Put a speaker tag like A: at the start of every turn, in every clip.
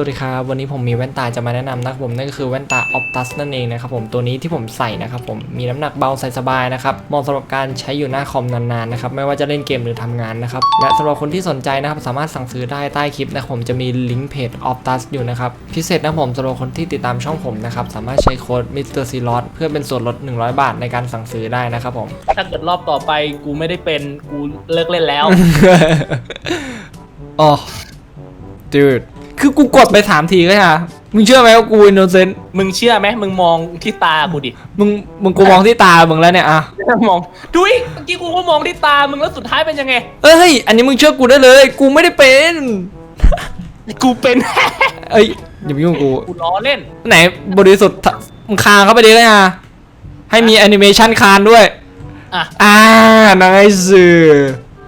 A: วัสดีครับ วันนี้ผมมีแว่นตาจะมาแนะนำนะครับผมนั่นก็คือแว่นตา Optus นั่นเองนะครับผมตัวนี้ที่ผมใส่นะครับผมมีน้ำหนักเบาใส่สบายนะครับเหมาะสำหรับการใช้อยู่หน้าคอมนานๆนะครับไม่ว่าจะเล่นเกมหรือทำงานนะครับและสำหรับคนที่สนใจนะครับสามารถสั่งซื้อได้ใต้คลิปนะครับผมจะมีลิงก์เพจ Optus อยู่นะครับพิเศษนะครับผมสำหรับคนที่ติดตามช่องผมนะครับสามารถใช้โค้ด Mr. c l o t เพื่อเป็นส่วนลด 100 บาทในการสั่งซื้อได้นะครับผม
B: ถ้าเกิดรอบต่อไปกูไม่ได้เป็นกูเลิกเล่นแล้ว
A: อ๋อ dude คือกูกดไปสามทีก็ฮะมึงเชื่อไหมว่ากูอินโนเซนต์
B: มึงเชื่อไหมมึงมองที่ตากูดิ
A: มึงมึงกูมองที่ตามึงแล้วเนี่ยอะ
B: มองดูดิเมื่อกี้กูก็มองที่ตามึงแล้วสุดท้ายเป็นยังไง
A: เอ้ย อันนี้มึงเชื่อกูได้เลย กูไม่ได้เป็น
B: กูเป็น
A: เอ้ยอย่ามายุ่งกับกู
B: กูล้อเล่น
A: ไหนบริสุทธิ์มึงคางเข้าไปดีเลยอะให้มีแอนิเมชันคานด้วย
B: อะ
A: อ่านายสื่อ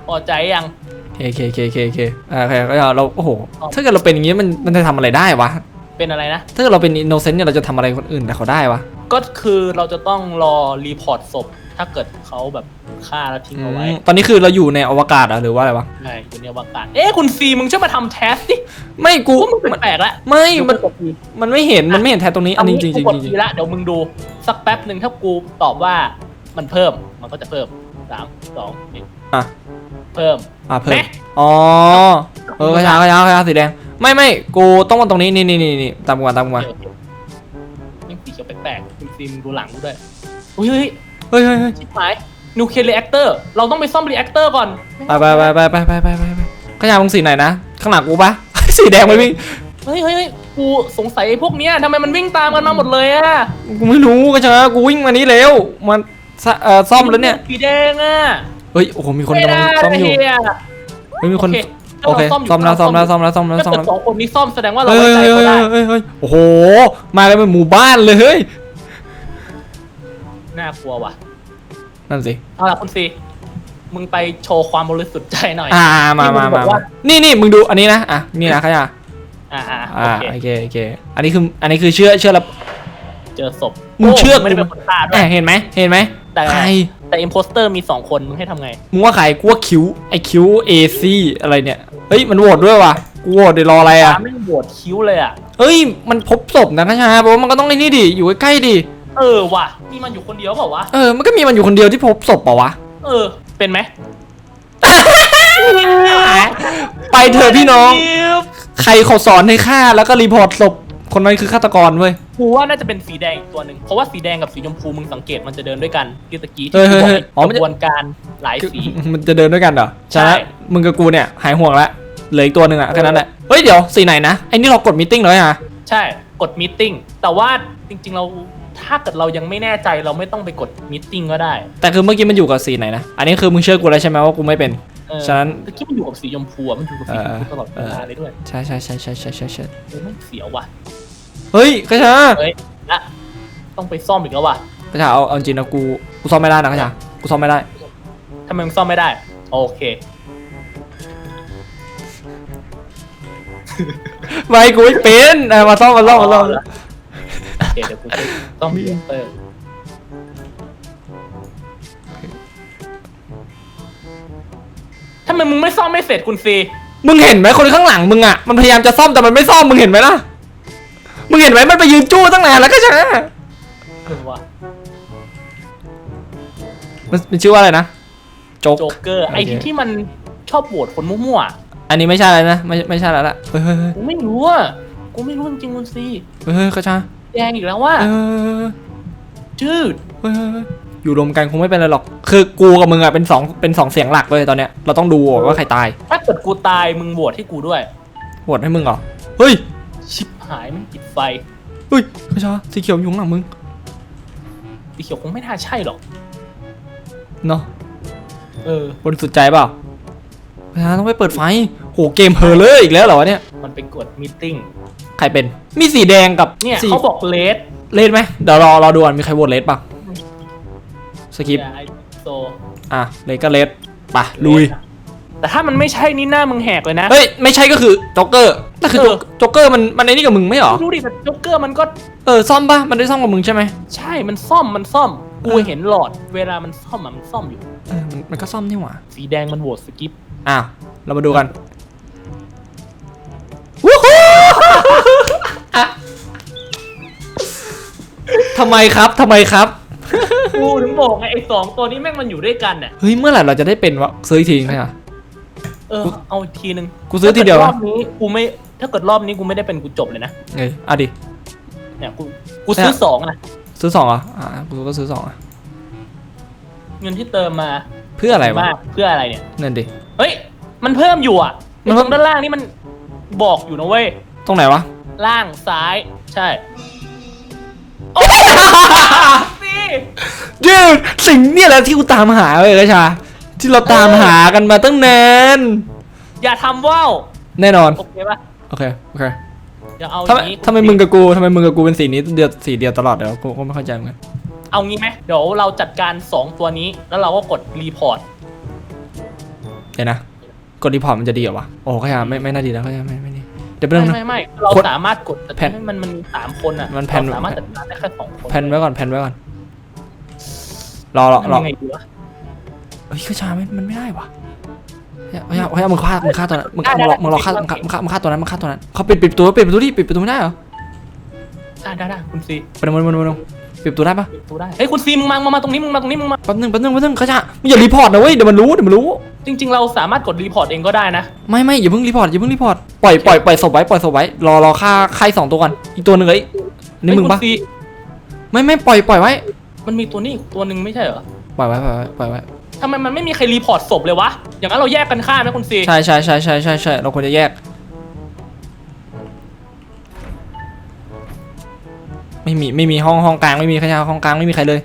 B: พอใจยัง
A: เคเคเคเคเคอ่าโอเคก็เราโอ้โหถ้าเกิดเราเป็นอย่างงี้มันมันจะทำอะไรได้วะ
B: เป็นอะไรนะ
A: ถ้าเกิดเราเป็นอินโนเซนต์เนี่ยเราจะทำอะไรคนอื่นแต่เขาได้วะ
B: ก็คือเราจะต้องรอรีพอร์ตศพ ถ้าเกิดเขาแบบฆ่าแล้วทิ้งเอาไว้
A: อืมตอนนี้คือเราอยู่ในอวกาศเหรอะหรือว่าอะไรวะ
B: ใช่อยู่ในอวกาศเอ๊ะคุณซีมึงช่วยมาทำแทสสิ
A: ไม่กู
B: กูมึงแปลกๆละ
A: ไม่มัน
B: เดี๋ยวกูกดที
A: มันไม่เห็นมันไม่เห็นแทนตรงนี้อันนี้จริงจริง
B: กูกด
A: จริ
B: ที
A: ง
B: ละเดี๋ยวมึงดูสักแป๊บหนึ่งถ้ากูตอบว่ามันเพิ่มมันก็จะเพิ่มสามสองหนึ่ง
A: อะ
B: เพิ่ม
A: อะเพิ่ม
B: แม่
A: อ๋อ เออกระชากระชากระชาสีแดง ไม่ไม่กูต้องมาตรงนี้นี่นี่นี่นี่ตามกูมาตามกูมา
B: โอเคนี่สีเขียวแปลกๆคุณฟิล์มดูหลังกูด้วยอุ้ยเฮ้ย
A: เฮ้ยเฮ้ยเฮ้ย
B: ชิบหายนิวเคลียร์รีแอคเตอร์เราต้องไปซ่อมรีแอคเตอร์ก่อน
A: ไปไปไปไปไปไปไปไปไปกระชากมึงสีไหนนะ ข้างหลังกูปะ สีแดงไปวิ่ง
B: เฮ้ยเฮ้ยเฮ้ยกูสงสัยไอ้พวกเนี้ยทำไมมันวิ่งตามกันมาหมดเลยอะ
A: กูไม่รู้กระชากกูวิ่งมานี้เร็วมันสะเอ่อซ่อมแล้วเนี่ย
B: สีแดงอะ
A: เฮ้ยโอ้โหมีคน
B: ไม่
A: กำลั
B: ได้
A: งซ่อมอยู่
B: เฮีย
A: เฮ้ยมีคน
B: โอเค
A: โอเคซ่อมแล้วซ่อมแล้วซ่อมแล้วซ่อมแล้วซ่อม
B: ถ้า
A: แล้ว
B: เกิดสองคนนี้ซ่อมแสดงว่าเรา
A: เฮ้ย
B: ไว้ใจ
A: เฮ้ย
B: เขา
A: เฮ้ย
B: ได้
A: เฮ้ยเฮ้ยโอ้โห มากันเป็นหมู่บ้านเลยเฮ้ย
B: น่ากลัวว่ะ
A: นั่นสิ
B: เอาล่ะคุณซีมึงไปโชว์ความบริสุทธิ์ใจหน่อย
A: อ่ามา
B: ที่
A: มา
B: มึงบ
A: มา
B: อกว่า
A: นี่นี่มึงดูอันนี้นะอะนี่นะขยะ
B: อ่าอ่า
A: อ่า
B: โอเค
A: โอเคโอเคอันนี้คืออันนี้คือเชื่อเชื่อแล้ว
B: เจอศพ
A: มึงเชื่อ
B: ไม่ได้เป็นคนฆ่าด้
A: แห
B: ว
A: ม
B: ย
A: เห็นไหมเห็นไหม
B: แต่
A: ใคร
B: แต่อิมโพสเตอร์มีสองคน มึงให้ทำไง
A: มึงว่าใครกูว่าคิวไอคิวเอซีอะไรเนี่ย เฮ้ย มันโหวตด้วยว่ะกูโหวตเดี๋ยวรออะไรอะ
B: ตามไม่งโหวตคิ้วเลยอะ
A: เฮ้ย มันพบศพนะขยะเพราะว่ามันก็ต้องไอ้นี่ดิ อยู่ใกล้ๆดิ
B: เออว่ะนี่มันอยู่คนเดียวเปล่าวะ
A: เออ มันก็มีมันอยู่คนเดียวที่พบศพเปล่าวะ
B: เออ เป็นไหม
A: ไปเถอะพี่น้อง ใครเขาสอนให้ฆ่าแล้วก็รีพอร์ตศพ คนนั้นคือฆาตกรเว้ย
B: กูว่าน่าจะเป็นสีแดงอีกตัวหนึ่งเพราะว่าสีแดงกับสีชมพูมึงสังเกตมันจะเดินด้วยกันที่ตะกี้
A: เฮ้
B: ที่
A: ย
B: กู
A: เฮ้
B: บอยก
A: อ๋อมัน
B: ก
A: จะ
B: ระบวนการหลายสี
A: มันจะเดินด้วยกันเหรอ
B: ใช่
A: ฉะนั้นมึงกับกูเนี่ยหายห่วงละเหลืออีกตัวหนึ่งอะแค่นั้นแหละเฮ้ยเดี๋ยวสีไหนนะไอ้นี่เรากดมิ팅เลยอะ
B: ใช่กดมีติ้งแต่ว่าจริงๆเราถ้าเกิดเรายังไม่แน่ใจเราไม่ต้องไปกดมีติ้งก็ได้
A: แต่คือเมื่อกี้มันอยู่กับสีไหนนะอันนี้คือมึงเชื่อกูแล้วใช่ไหมว่ากูไม่เป็น
B: เออ
A: ฉะนั้น
B: ตะกี้มันอยู่กับสีชมพูอะมันอยู่กับสีชมพูตลอดเวลาเลยด้วย
A: ใช่ใช่ใช่ใช่ใช่ใช่ใช่
B: เออไม่งเสียวว่ะ
A: เฮ้ยกระชา
B: เฮ้ยละต้องไปซ่อมอีกแล้วว่ะ
A: กระชาเอาเอาจริงนะกูกูซ่อมไม่ได้นะกระชากูซ่อมไม่ได้
B: ทำไมมึงซ่อมไม่ได้ โอเค
A: ไม่กูไม่เป็นอะมาซ่อมมาซ่อมมาซ่อม
B: โอเคเดี๋ยวกูจะต้องมีเตอร์ทำไมมึงไม่ซ่อมไม่เสร็จคุณซี
A: มึงเห็นไหมคนข้างหลังมึงอะมันพยายามจะซ่อมแต่มันไม่ซ่อมมึงเห็นไหมล่ะ มึงเห็นไหมมันไปยืนจู้ตั้งนานแล้วกระชา
B: เออว่ะ
A: มันมันชื่อว่าอะไรนะโจ๊ก
B: โจ๊กเกอร์ ไอ้
A: โอเค
B: ที่มันชอบโหวตคนมั่ว
A: อันนี้ไม่ใช่อะไรนะไม่ไม่ใช่แล้วล่ะเฮ้ยเฮ้ยเฮ้ย
B: ๆกูไม่รู้อะกูไม่รู้จริงๆคุณซี
A: เฮ้ยเฮ้ยกระชา
B: แดงอีกแล้วว่า
A: เออ
B: จืด
A: เฮ้ยเฮ้ยเฮ้ยอยู่รวมกันคงไม่เป็นไรหรอกคือกูกับมึงอะเป็นสองเป็นสองเสียงหลักเลยตอนเนี้ยเราต้องดูว่าใครตาย
B: ถ้าเกิดกูตายมึงโหวตให้กูด้วย
A: โหวตให้มึงเหรอเฮ้ย
B: ชิบ หายไม่งปิดไฟ
A: เฮ้ยกระชาสีเขียวอยู่ข้างหลังมึง
B: สีเขียวคงไม่น่าใช่หรอก
A: เนาะ
B: เออ
A: บริสุทธิ์ใจเปล่ากระชาต้องไปเปิดไฟโหเกมเพลเลอร์อีกแล้วเหรอวะเนี่ย
B: มันไปกดมีติ้ง
A: ใครเป็นมีสีแดงกับ
B: เนี่ย
A: สี
B: เขาบอกเลส
A: เลดไหมเดี๋ยวรอรอดูก่อนมีใครโหวตเลดป่ะสกิป
B: ไอโซ
A: อะเลดก็เลดไปะลุย
B: แต่ถ้ามันไม่ใช่นี่หน้ามึงแหกเลยนะ
A: เฮ้ยไม่ใช่ก็คือจ็อกเกอร์นั่นคือจ็อกเกอร์มันมันไอ้นี่กับมึงไม่หรอ
B: รู้ดิแต่จ็อกเกอร์มันก็
A: เออซ่อมปะมันได้ซ่อมกับมึงใช่ไหม
B: ใช่มันซ่อมมันซ่อมกู
A: เห็
B: นหลอด เวลามันซ่อมอะมันซ่อมอยู่
A: เออมันมันก็ซ่อมนี่หว่า
B: สีแดงมันโหวตสกิป
A: อ้าวเรามาดูกันวู้ฮู้อะทำไมครับทำไมครับ
B: กูถึงบอกไงไอ้สองตัวนี้แม่งมันอยู่ด้วยกันน่ะ
A: เฮ้ยเมื่อไหร่เราจะได้เป็นวะซื้อทีใช่ไหม
B: เออ เอาอีกทีนึง
A: กูซื้อทีเดียว
B: ถ้า
A: อะ
B: กิรอบนี้กูไม่ ถ้าเกิดรอบนี้กูไม่ได้เป็นกูจบเลยนะ
A: เอ้ยเอาดิ
B: เนี่ยกู กูซื้อ
A: เนี่ย
B: สองนะ
A: ซื้อสองเหรออ่ากูก็ซื้อสองอะ
B: เงินที่เติมมา
A: เพื่ออะไรวะ
B: มากเพื่ออะไรเนี่ย
A: นั่นดิ
B: เฮ้ย มันเพิ่มอยู่อะ
A: มัน
B: ไอ้
A: เพิ่
B: ต
A: ม
B: รงด้านล่างนี่มันบอกอยู่นะเว้ย
A: ตรงไหนวะ
B: ล่างซ้าย ใช่ โอ้สิ
A: ดิสิ่งเนี่ยแหละที่กูตามหาเว้ยกระชา ที่เราตามหากันมาตั้งนาน
B: อย่าทำว่าว
A: แน่นอน
B: โอเคปะ
A: โอเค โอเค
B: อย่าเอาอ
A: ทำไม
B: ย่างนี้
A: ทำไมมึงกับกูทำไมมึงกับกูเป็นสีนี้เดียวสีเดียวตลอดเดี๋ยวกูก็ไม่เข้าใจเหมือนกัน
B: เอางี้ไหมเดี๋ยวเราจัดการ2ตัวนี้ แล้วเราก็กดรีพอร์ต
A: เดี๋ยวนะ กดรีพอร์ตมันจะดีเหรอวะ โอ้ขยาไม่ไม่น่าดีแล้วขยาไม่ไม่ดีเดี๋ยวไป
B: ไม่
A: เรื่องนะ
B: ไม่ไม่เรา
A: คน
B: สามารถกดแต่
A: แผ่น
B: ให้มันมันมีสามคนอะ
A: มันแผ่น
B: เราสามารถจัดการได้แค่สองคน
A: แพนไว้ก่อนแพนไว้ก่อน รอรอรอ
B: ทำยังไงดีวะ
A: เฮ้ยกระชาไม่มันไม่ได้วะเฮ้ยเฮ้ยเฮ้ยมึงฆ่ามึงฆ่าตัวนั้นมึงมึงรอมึงรอฆ่ามึงฆ่ามึงฆ่ามึงฆ่าตัวนั้นมึงฆ่าตัวนั้นเขาปิดปิดประตูปิดประตูดิปิดประตูไม่ได้เหรอ
B: ได้ได้ได้คุณซี
A: ไปดูมันมันมันปิดประตูได้ปะ
B: ปิดประตูได้เฮ้ยคุณซีมึงมามามาตรงนี้มึงมาตรงนี้มึงมา
A: แป๊บนึงแป๊บนึงแป๊บนึงเขาจะมึงอย่ารีพอร์ตนะเว้ยเดี๋ยวมันรู้เดี๋ยวมันรู้
B: จริง ๆ เราสามารถกดรีพอร์ตเองก็ได้นะ
A: ไม่ไม่อย่าเพิ่งรีพอร์ตอย่าเพิ่งรีพอร์ตปล่อยปล่อยปล่อยศพไว้ปล่อยศพไว้รอรอฆ่าใครสองตัวก่อนอีกตัวหนึ่งเลยนี่มึงปะ
B: เฮ้ยคุณซี
A: ไม่ไม่ปล่อยปล่อยไว้
B: มันมีตัวนี้อีกตัวหนึ่งไม่ใช่เหรอ
A: ปล่อยไว้ปล่อยไว้ปล่อยไว้
B: ทำไมมันไม่มีใครรีพอร์ตศพเลยวะ อย่างนั้นเราแยกกันฆ่าไหมคุณซี
A: ใช่ใช่ใช่ใช่ใช่ใช่เราควรจะแยก ไม่มีไม่มีห้องห้องกลางไม่มีใครห้องกลางไม่มีใครเลย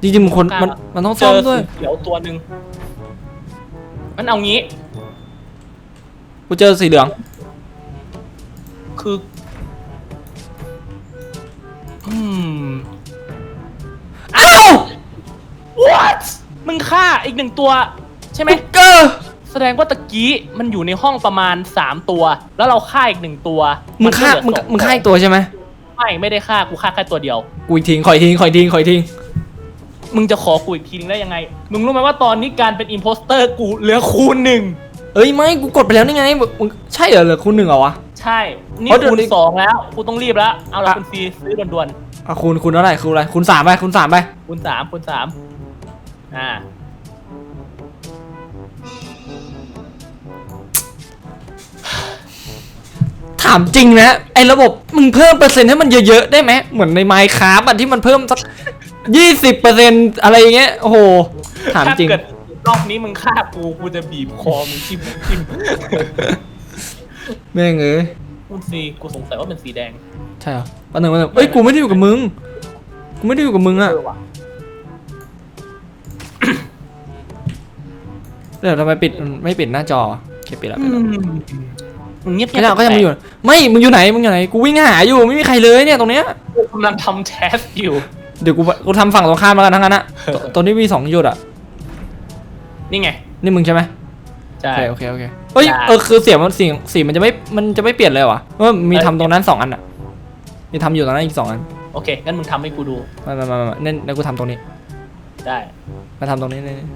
A: จริงๆมันคนมันมันต้องซ่อมด้วย
B: เขียวตัวหนึ่งมันเอางี้
A: กูเจอสีเหลือง
B: คือ อืม
A: อ้าว
B: what มึงฆ่าอีกหนึ่งตัว ใช่ไหม
A: เกอร์
B: แสดงว่าตะกี้มันอยู่ในห้องประมาณ 3 ตัว แล้วเราฆ่าอีกหนึ่งตัว
A: มึงฆ่า
B: ก็
A: มึง
B: เหลือสอ
A: มึงฆ่าอีกตัวใช่ไหม
B: ไม่ไม่ได้ฆ่ากูฆ่าแค่ตัวเดียว
A: กูอีกทิ้งขอยทิ้งขอยทิ้งขอยทิ้ง
B: มึงจะขอกูอีกทีนึงได้ยังไง มึงรู้ไหมว่าตอนนี้การเป็นอิมโพสเตอร์กูเหลือคูณหนึ่ง
A: เอ้ยไม่กูกดไปแล้วนี่ไงมึงใช่เหรอเหลือคูณหนึ่งเหรอวะ
B: ใช่ นี่
A: เพราะเดี๋ยว
B: คูณ
A: นี้
B: สองแล้วกูต้องรีบแล้ว เอาละ
A: อะ
B: คุณซีซื้อด่วน
A: อะคูณคูณเท่าไหร่คูณอะไรคูณสามไปคูณสามไป
B: ๆคูณสามคูณสาม อ่า
A: ถามจริงนะไอ้ระบบมึงเพิ่มเปอร์เซ็นต์ให้มันเยอะๆได้ไหมเหมือนในไมค์คราฟอะที่มันเพิ่มสักยี่สิบเปอร์เซ็นต์อะไรอย่างเงี้ยโอ้โหถามจริง
B: ถ้าเกิดรอบนี้มึงฆ่ากูกูจะบีบคอมึงทิ่มทิ่ม
A: แม่งเอ้ย
B: คุณซีกูสงสัยว่าเป็นสีแดง
A: ใช่เหรอปันหนึ่งปันหนึ่งเอ้ยกูไม่ได้อยู่กับมึงกูไม่ได้อยู่กับมึงอะ
B: เออว่ะ
A: เดี๋ยวทำไมปิดไม่ปิดหน้าจอโอเคปิดแล้ว
B: อื
A: ปิดแล้ว
B: มมึงเงียบ
A: ก็ยังก็ยังไม่อยู่ ไม่มึงอยู่ไหนมึงอยู่ไหนกูวิ่งหาอยู่ไม่มีใครเลยเนี่ยตรงเนี้ย
B: กูกำลังทำแทสอยู่
A: เดี๋ยวกูกูทำฝั่งตรงข้ามแล้วกันทั้งนั้นอะตัวตัวนี้มีสองจุดอะ
B: นี่ไง
A: นี่มึงใช่ไหม
B: ใช่
A: โอเคโอเคโอเคเฮ้ย
B: ใช่
A: เออคือเสียงมันสีสีมันจะไม่มันจะไม่เปลี่ยนเลยเหรอวะว่ามีทำตรงนั้นสองอันอะมีทำอยู่ตรงนั้นอีกสองอัน
B: โอเคงั้นมึงทำให้กูดู
A: มามามามาเน้นแล้วกูทำตรงนี้
B: ได้
A: มาทำตรงนี้นี่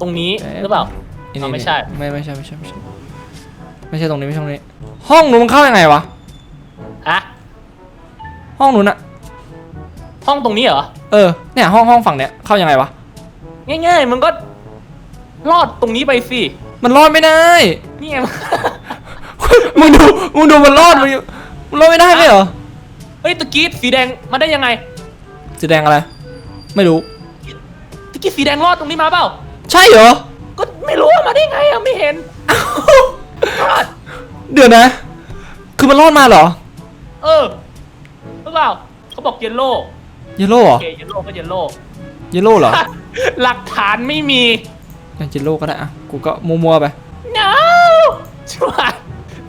B: ตรงนี้
A: เอ๊ะ
B: หรือเปล่า
A: นี่
B: อ๋อ
A: นี่
B: ไม่ใช่
A: ไม่ไม่ใช่ไม่ใช่ไม่ใช่ไม่ใช่ตรงนี้ไม่ใช่ตรงนี้ ห้องนู้นมันเข้ายังไงวะ
B: ฮะ
A: ห้องนู้นอะ
B: ห้องตรงนี้เหรอ
A: เออเนี่ยห้องห้องฝั่งเนี้ยเข้ายังไงวะ
B: ง่ายๆมึงก็ลอดตรงนี้ไปสิ
A: มันรอดไม่ได้
B: นี่ไง
A: มึงดูมึงดูมันรอดมันมันรอดไม่ได้ไหมเหรอ
B: เฮ้ยตะกี้สีแดงมาได้ยังไง
A: สีแดงอะไร ไม่รู้
B: ตะกี้สีแดงรอดตรงนี้มาเปล่า
A: ใช่เหรอ
B: ก็ไม่รู้ว่ามาได้ไงอะไม่เห็นรอด
A: เดี๋ยวนะ คือมันรอดมาเหรอ
B: เออหรือเปล่าเขาบอกเยลโล่
A: เยลโล่เหรอ
B: โอเคเยลโล่ก็เยลโล่
A: เยลโล่เหรอ
B: หลักฐานไม่มี
A: งั้นเยลโล่ก็ได้อะกูก็มัวๆไป
B: no ช่วย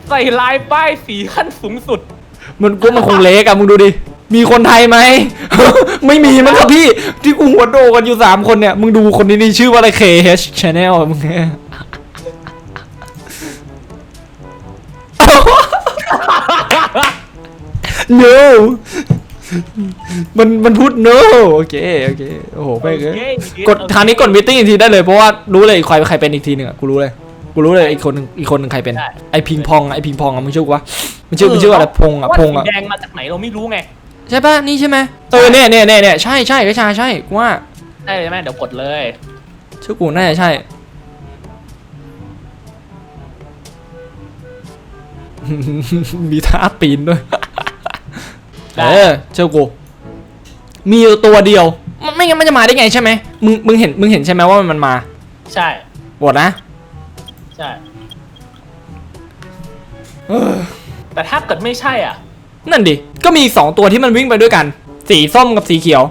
B: ใส่ลายป้ายสีขั้นสูงสุด
A: มันกูมันคงเล็กอะมึงดูดิ มีคนไทยไหม ไม่มีมั้งครับพี่ ที่กูหัวโดกันอยู่สามคนเนี่ย มึงดูคนนี้นี่ชื่อว่าอะไร KH Channel อะมึงเนี่ย no มันมันพูด no โอเค โอเค โอ้โหไปเลย
B: โอเค
A: กดคราวนี้กดมิทติ้งอีกทีได้เลย เพราะว่ารู้เลยใครใครเป็นอีกทีหนึ่งอะกูรู้เลยกูรู้เลยอีกคนหนึ่งอีกคนหนึ่งใครเป็นไอพิงพองอะไอพิงพองอะมึงชื่อกูวะมันชื่อมันชื่ออะไรพงอะ
B: ว่า
A: พ
B: สี
A: งอะ
B: แดงมาจากไหนเราไม่รู้ไง
A: ใช่ปะนี่ใช่ไหมเออเนี่ยเนี่ยเนี่ยเนี่ยใช่ใช่กระชาใช่กูว่า
B: ได้ไหมเดี๋ยวกดเลย
A: ชื่อกูน่าจะใช่มีท่าปีนด้วย
B: ได้
A: เออเชื่อกูมีอยู่ตัวเดียวมันไม่งั้นมันจะมาได้ไงใช่ไหมมึงมึงเห็นมึงเห็นใช่ไหมว่ามันมา
B: ใช่
A: บทนะ
B: ใช่
A: เออ
B: แต่ถ้าเกิดไม่ใช่อะ
A: นั่นดิ ก็มีสองตัวที่มันวิ่งไปด้วยกัน สีส้มกับสีเขียว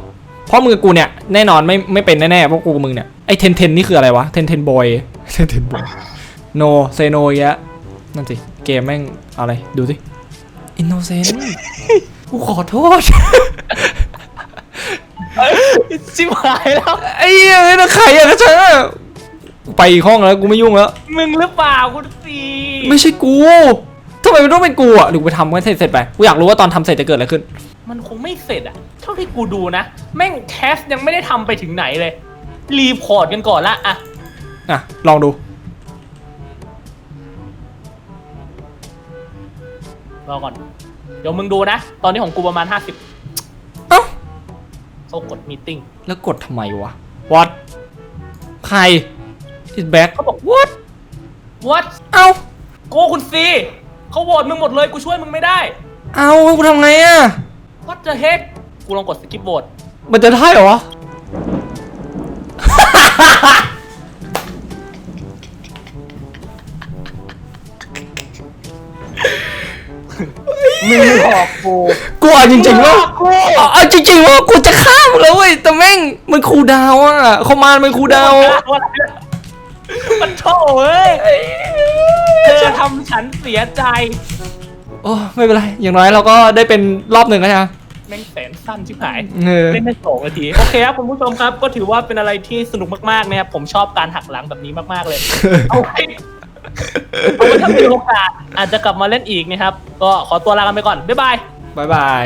A: เพราะมือกูเนี่ยแน่นอนไม่ไม่เป็นแน่ๆเพราะกูกับมึงเนี่ย ไอ้เทนเทนนี่คืออะไรวะ เทนเทนบอย เทนเทนบอย โนเซโนยะนั่นสิ เกมแม่งอะไร ดูสิอินโนเซนต์กูขอโทษ
B: ชิบหายแล้ว
A: ไอ้เหี้ยนะใครอะนะเธอกูไปอีกห้องแล้วกูไม่ยุ่งแล้ว
B: มึงหรือเปล่าคุณสี
A: ไม่ใช่กูทำไมมันต้องเป็นกูอะหรือกูไปทำกันเสร็จเสร็จไป กูอยากรู้ว่าตอนทำเสร็จจะเกิดอะไรขึ้น
B: มันคงไม่เสร็จอะเท่าที่กูดูนะ แม่งแคสยังไม่ได้ทำไปถึงไหนเลย รีพอร์ตกันก่อนละอะ
A: อะ ลองดู
B: รอก่อน เดี๋ยวมึงดูนะ ตอนนี้ของกูประมาณ 50
A: เอ้า
B: เขากดมีติ้ง
A: แล้วกดทำไมวะ what ใคร is back
B: เขาบอก what what
A: เอ้า
B: โกคุณซี เขาโหวตมึงหมดเลยกูช่วยมึงไม่ได้
A: เอ้ากูทำไงอะ
B: what the heck กูลองกดสกิปโหวต
A: มันจะได้เหรอวะ
B: มึงหลอกกู
A: กูเอาจริงๆว่าเอาเอาจริงๆว่ากูจะฆ่ามึงแล้วเว้ยแต่แม่งมันคูลดาวน์อะคอมมานด์มันคูลดาวน์
B: มันโถ่เอ้ย เธอทำฉันเสียใจ
A: โอ้ไม่เป็นไร อย่างน้อยเราก็ได้เป็นรอบหนึ่งแล้วใช่ไหม
B: แม่งแสนสั้นชิบหาย
A: เออ
B: เล่นได้สองนาทีโอเคครับคุณผู้ชมครับก็ถือว่าเป็นอะไรที่สนุกมากๆนะครับผมชอบการหักหลังแบบนี้มากๆเลย เอาไว้เอาไว้ถ้ามีโอกาสอาจจะกลับมาเล่นอีกนะครับ ก็ขอตัวลากันไปก่อนบ๊ายบาย
A: บายบาย